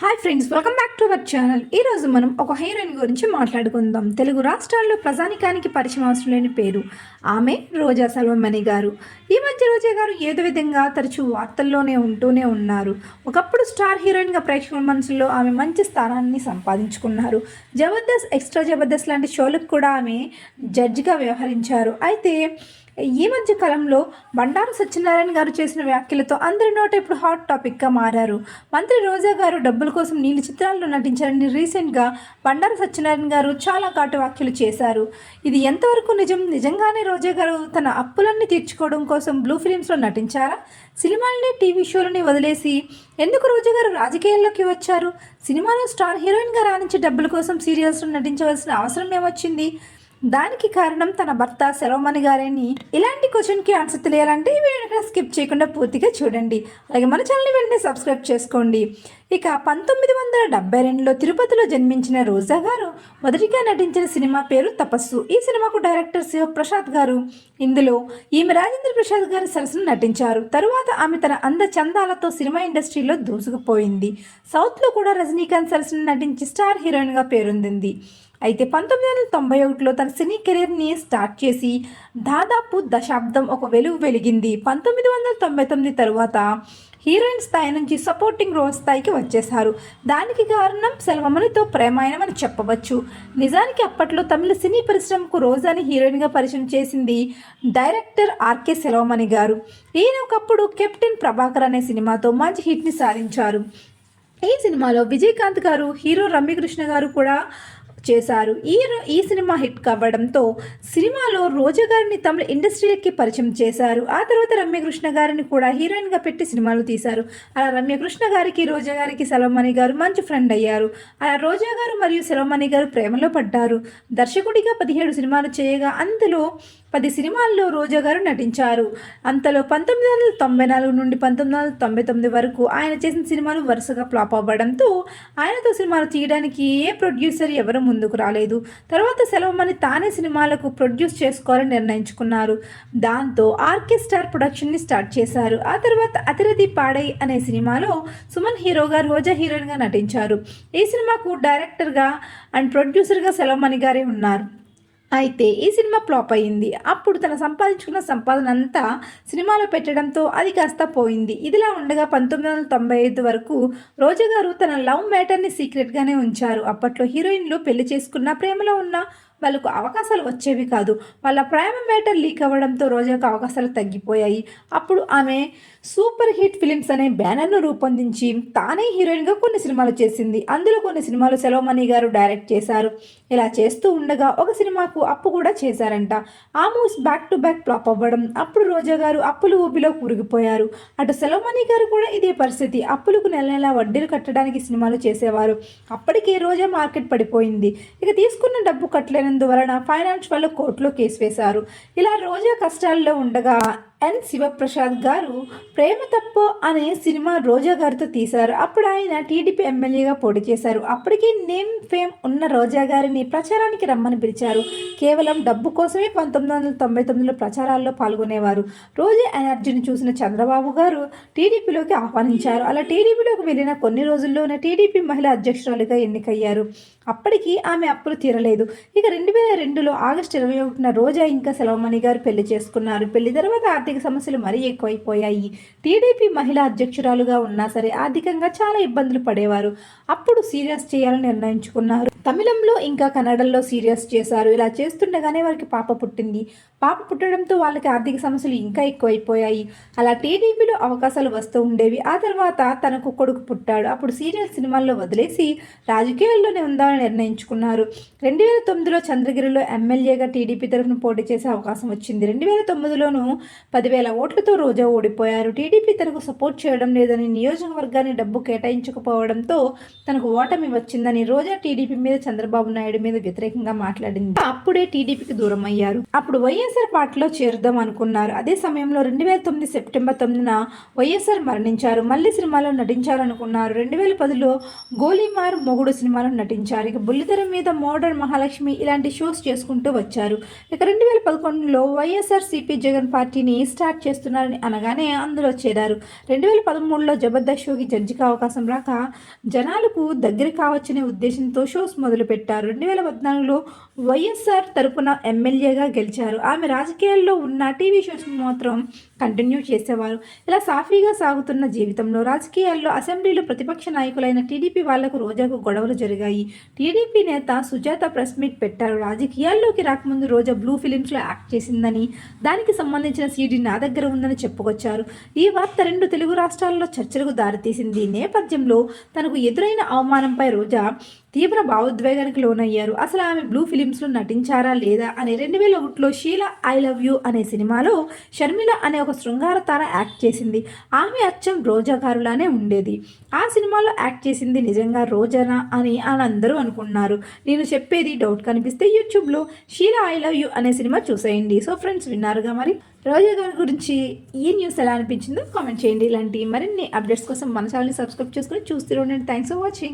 Hi friends welcome back to our channel ఈ రోజు మనం ఒక హీరోయిన్ గురించి మాట్లాడుకుందాం. తెలుగు రాష్ట్రాల్లో ప్రజానికానికి పరిచయం అవసరం లేని పేరు ఆమె రోజా సల్వమణి గారు. ఈ మధ్య రోజా గారు ఏదో విధంగా తరచూ వార్తల్లోనే ఉంటూనే ఉన్నారు. ఒకప్పుడు స్టార్ హీరోయిన్గా ప్రేక్షకుల మనసులో ఆమె మంచి స్థానాన్ని సంపాదించుకున్నారు. జబర్దస్త్ ఎక్స్ట్రా జబర్దస్త్ లాంటి షోలకు కూడా ఆమె జడ్జిగా వ్యవహరించారు. అయితే ఈ మధ్య కాలంలో బండారు సత్యనారాయణ గారు చేసిన వ్యాఖ్యలతో అందరి నోట ఇప్పుడు హాట్ టాపిక్గా మారారు. మంత్రి రోజా గారు డబ్బుల కోసం నీలి చిత్రాల్లో నటించారని రీసెంట్గా బండారు సత్యనారాయణ గారు చాలా ఘాటు వ్యాఖ్యలు చేశారు. ఇది ఎంతవరకు నిజం? నిజంగానే రోజా గారు తన అప్పులన్నీ తీర్చుకోవడం కోసం బ్లూ ఫిలిమ్స్లో నటించారా? సినిమాలని టీవీ షోలని వదిలేసి ఎందుకు రోజా గారు రాజకీయాల్లోకి వచ్చారు? సినిమాలో స్టార్ హీరోయిన్గా రాణించే డబ్బుల కోసం సీరియల్స్లో నటించవలసిన అవసరం ఏమొచ్చింది? దానికి కారణం తన భర్త శరవమణి గారేని ఇలాంటి క్వశ్చన్కి ఆన్సర్ తెలియాలంటే ఈ వీడియో స్కిప్ చేయకుండా పూర్తిగా చూడండి. అలాగే మన ఛానల్ని వెంటనే సబ్స్క్రైబ్ చేసుకోండి. ఇక పంతొమ్మిది వందల డెబ్బై రెండులో తిరుపతిలో జన్మించిన రోజా గారు మొదటిగా నటించిన సినిమా పేరు తపస్సు. ఈ సినిమాకు డైరెక్టర్ శివప్రసాద్ గారు. ఇందులో ఈమె రాజేంద్ర ప్రసాద్ గారి సరసన నటించారు. తరువాత ఆమె తన అంద చందాలతో సినిమా ఇండస్ట్రీలో దూసుకుపోయింది. సౌత్లో కూడా రజనీకాంత్ సరసన నటించి స్టార్ హీరోయిన్గా పేరొందింది. అయితే పంతొమ్మిది వందల తొంభై ఒకటిలో తన సినీ కెరీర్ని స్టార్ట్ చేసి దాదాపు దశాబ్దం ఒక వెలుగు వెలిగింది. పంతొమ్మిది వందల తొంభై తొమ్మిది తరువాత హీరోయిన్ స్థాయి నుంచి సపోర్టింగ్ రోల్ స్థాయికి వచ్చేశారు. దానికి కారణం సెల్వమణితో ప్రేమాయణమని చెప్పవచ్చు. నిజానికి అప్పట్లో తమిళ సినీ పరిశ్రమకు రోజాని హీరోయిన్గా పరిచయం చేసింది డైరెక్టర్ ఆర్కే సెల్వమణి గారు. ఈయన ఒకప్పుడు కెప్టెన్ ప్రభాకర్ అనే సినిమాతో మంచి హిట్ని సాధించారు. ఈ సినిమాలో విజయకాంత్ గారు హీరో రమ్యకృష్ణ గారు కూడా చేశారు. ఈ ఈ సినిమా హిట్ కావడంతో సినిమాలో రోజా గారిని తమిళ ఇండస్ట్రీకి పరిచయం చేశారు. ఆ తర్వాత రమ్యకృష్ణ గారిని కూడా హీరోయిన్గా పెట్టి సినిమాలు తీశారు. అలా రమ్యకృష్ణ గారికి రోజా గారికి సెలవమణి గారు మంచి ఫ్రెండ్ అయ్యారు. అలా రోజా గారు మరియు సెలవమణి గారు ప్రేమలో పడ్డారు. దర్శకుడిగా పదిహేడు సినిమాలు చేయగా అందులో పది సినిమాల్లో రోజా గారు నటించారు. అంతలో పంతొమ్మిది వందల తొంభై నాలుగు నుండి పంతొమ్మిది వందల తొంభై తొమ్మిది వరకు ఆయన చేసిన సినిమాలు వరుసగా ఫ్లాప్ అవ్వడంతో ఆయనతో సినిమాలు తీయడానికి ఏ ప్రొడ్యూసర్ ఎవరు ముందుకు రాలేదు. తర్వాత సెలవుమని తానే సినిమాలకు ప్రొడ్యూస్ చేసుకోవాలని నిర్ణయించుకున్నారు. దాంతో ఆర్కెస్టార్ ప్రొడక్షన్ని స్టార్ట్ చేశారు. ఆ తర్వాత అతిరథి పాడై అనే సినిమాలో సుమన్ హీరోగా రోజా హీరోయిన్గా నటించారు. ఈ సినిమాకు డైరెక్టర్గా అండ్ ప్రొడ్యూసర్గా సెలవుమణి గారే ఉన్నారు. అయితే ఈ సినిమా ఫ్లాప్ అయింది. అప్పుడు తన సంపాదించుకున్న సంపాదన అంతా సినిమాలో పెట్టడంతో అది కాస్త పోయింది. ఇదిలా ఉండగా పంతొమ్మిది వందల తొంభై ఐదు వరకు రోజా గారు తన లవ్ మ్యాటర్ని సీక్రెట్గానే ఉంచారు. అప్పట్లో హీరోయిన్లు పెళ్ళి చేసుకున్న ప్రేమలో ఉన్న వాళ్ళకు అవకాశాలు వచ్చేవి కాదు. వాళ్ళ ప్రేమ మ్యాటర్ లీక్ అవ్వడంతో రోజాకు అవకాశాలు తగ్గిపోయాయి. అప్పుడు ఆమె సూపర్ హిట్ ఫిలిమ్స్ అనే బ్యానర్ను రూపొందించి తానే హీరోయిన్గా కొన్ని సినిమాలు చేసింది. అందులో కొన్ని సినిమాలు సెలవమణి గారు డైరెక్ట్ చేశారు. ఇలా చేస్తూ ఉండగా ఒక సినిమాకు అప్పు కూడా చేశారంట. ఆ movies back to back flop అవ్వడం అప్పుడు రోజా గారు అప్పులు ఊబిలో కూరుకుపోయారు. అటు సెలవమణి గారు కూడా ఇదే పరిస్థితి. అప్పులకు నెల నెల వడ్డీలు కట్టడానికి సినిమాలు చేసేవారు. అప్పటికే రోజా మార్కెట్ పడిపోయింది. ఇక తీసుకున్న డబ్బు కట్టలేనందువలన ఫైనాన్స్ వాళ్ళు కోర్టులో కేసు వేశారు. ఇలా రోజా కష్టాల్లో ఉండగా ఎన్ శివప్రసాద్ గారు ప్రేమ తప్పు అనే సినిమా రోజా గారితో తీశారు. అప్పుడు ఆయన టీడీపీ ఎమ్మెల్యేగా పోటీ చేశారు. అప్పటికి నేమ్ ఫేమ్ ఉన్న రోజా గారిని ప్రచారానికి రమ్మని పిలిచారు. కేవలం డబ్బు కోసమే పంతొమ్మిది వందల తొంభై తొమ్మిదిలో ప్రచారాల్లో పాల్గొనేవారు. రోజా ఎనర్జీని చూసిన చంద్రబాబు గారు టీడీపీలోకి ఆహ్వానించారు. అలా టీడీపీలోకి వెళ్ళిన కొన్ని రోజుల్లోనే టీడీపీ మహిళా అధ్యక్షురాలుగా ఎన్నికయ్యారు. అప్పటికి ఆమె అప్పులు తీరలేదు. ఇక రెండు వేల రెండులో ఆగస్టు ఇరవై ఒకటిన రోజా ఇంకా సెలవమణి గారు పెళ్ళి చేసుకున్నారు. పెళ్ళి తర్వాత ఆర్థిక సమస్యలు మరీ ఎక్కువైపోయాయి. టీడీపీ మహిళా అధ్యక్షురాలుగా ఉన్నా సరే ఆర్థికంగా చాలా ఇబ్బందులు పడేవారు. అప్పుడు సీరియస్ చేయాలని నిర్ణయించుకున్నారు. తమిళంలో ఇంకా కన్నడలో సీరియస్ చేశారు. ఇలా చేస్తుండగానే వారికి పాప పుట్టింది. పాప పుట్టడంతో వాళ్ళకి ఆర్థిక సమస్యలు ఇంకా ఎక్కువైపోయాయి. అలా టీడీపీలో అవకాశాలు వస్తూ ఉండేవి. ఆ తర్వాత తనకు కొడుకు పుట్టాడు. అప్పుడు సీరియల్ సినిమాల్లో వదిలేసి రాజకీయాల్లోనే ఉందామని నిర్ణయించుకున్నారు. రెండు వేల తొమ్మిదిలో చంద్రగిరిలో ఎమ్మెల్యేగా టీడీపీ తరఫున పోటీ చేసే అవకాశం వచ్చింది. రెండు వేల తొమ్మిదిలోనూ పదివేల ఓట్లతో రోజా ఓడిపోయారు. టీడీపీ తనకు సపోర్ట్ చేయడం లేదని నియోజకవర్గాన్ని డబ్బు కేటాయించకపోవడంతో తనకు ఓటమి వచ్చిందని రోజా టీడీపీ మీద చంద్రబాబు నాయుడు మీద వ్యతిరేకంగా మాట్లాడింది. అప్పుడే టీడీపీకి దూరం అయ్యారు. అప్పుడు వైఎస్ఆర్ పార్టీలో చేరుదాం అనుకున్నారు. అదే సమయంలో రెండు వేల తొమ్మిది సెప్టెంబర్ తొమ్మిదిన వైఎస్ఆర్ మరణించారు. మళ్ళీ సినిమాలో నటించాలనుకున్నారు. రెండు వేల పదిలో గోలీమార్ మొగుడు సినిమాలో నటించారు. ఇక బుల్లితెర మీద మోడర్న్ మహాలక్ష్మి ఇలాంటి షోస్ చేసుకుంటూ వచ్చారు. ఇక రెండు వేల పదకొండులో వైఎస్ఆర్ సిపి జగన్ పార్టీని స్టార్ట్ చేస్తున్నారని అనగానే అందులో చేరారు. రెండు వేల పదమూడులో జబర్దస్త్ షోకి జడ్జికి అవకాశం రాక జనాలకు దగ్గర కావచ్చనే ఉద్దేశంతో షోస్ మొదలుపెట్టారు. రెండు వేల పద్నాలుగులో వైఎస్ఆర్ తరపున ఎమ్మెల్యేగా గెలిచారు. ఆమె రాజకీయాల్లో ఉన్న టీవీ షోస్ మాత్రం కంటిన్యూ చేసేవారు. ఇలా సాఫీగా సాగుతున్న జీవితంలో రాజకీయాల్లో అసెంబ్లీలో ప్రతిపక్ష నాయకులైన టీడీపీ వాళ్ళకు రోజాకు గొడవలు జరిగాయి. టీడీపీ నేత సుజాత ప్రెస్ మీట్ పెట్టారు. రాజకీయాల్లోకి రాకముందు రోజా బ్లూ ఫిలిమ్స్లో యాక్ట్ చేసిందని దానికి సంబంధించిన సీడీ నా దగ్గర ఉందని చెప్పుకొచ్చారు. ఈ వార్త రెండు తెలుగు రాష్ట్రాల్లో చర్చలకు దారితీసింది. నేపథ్యంలో తనకు ఎదురైన అవమానంపై రోజా తీవ్ర భావోద్వేగానికి లోనయ్యారు. అసలు ఆమె బ్లూ ఫిలిమ్స్లో నటించారా లేదా అనే రెండు వేల ఒకటిలో షీలా ఐ లవ్ యూ అనే సినిమాలో షర్మిల అనే ఒక శృంగార తార యాక్ట్ చేసింది. ఆమె అచ్చం రోజా గారులానే ఉండేది. ఆ సినిమాలో యాక్ట్ చేసింది నిజంగా రోజానా అని అని అందరూ అనుకున్నారు నేను చెప్పేది డౌట్ కనిపిస్తే యూట్యూబ్లో షీలా ఐ లవ్ యూ అనే సినిమా చూసేయండి. సో ఫ్రెండ్స్ విన్నారుగా మరి? రోజా గారి గురించి ఈ న్యూస్ ఎలా అనిపించిందో కామెంట్ చేయండి. ఇలాంటి మరిన్ని అప్డేట్స్ కోసం మన ఛానల్ని సబ్స్క్రైబ్ చేసుకుని చూస్తూ ఉండండి. Thanks for watching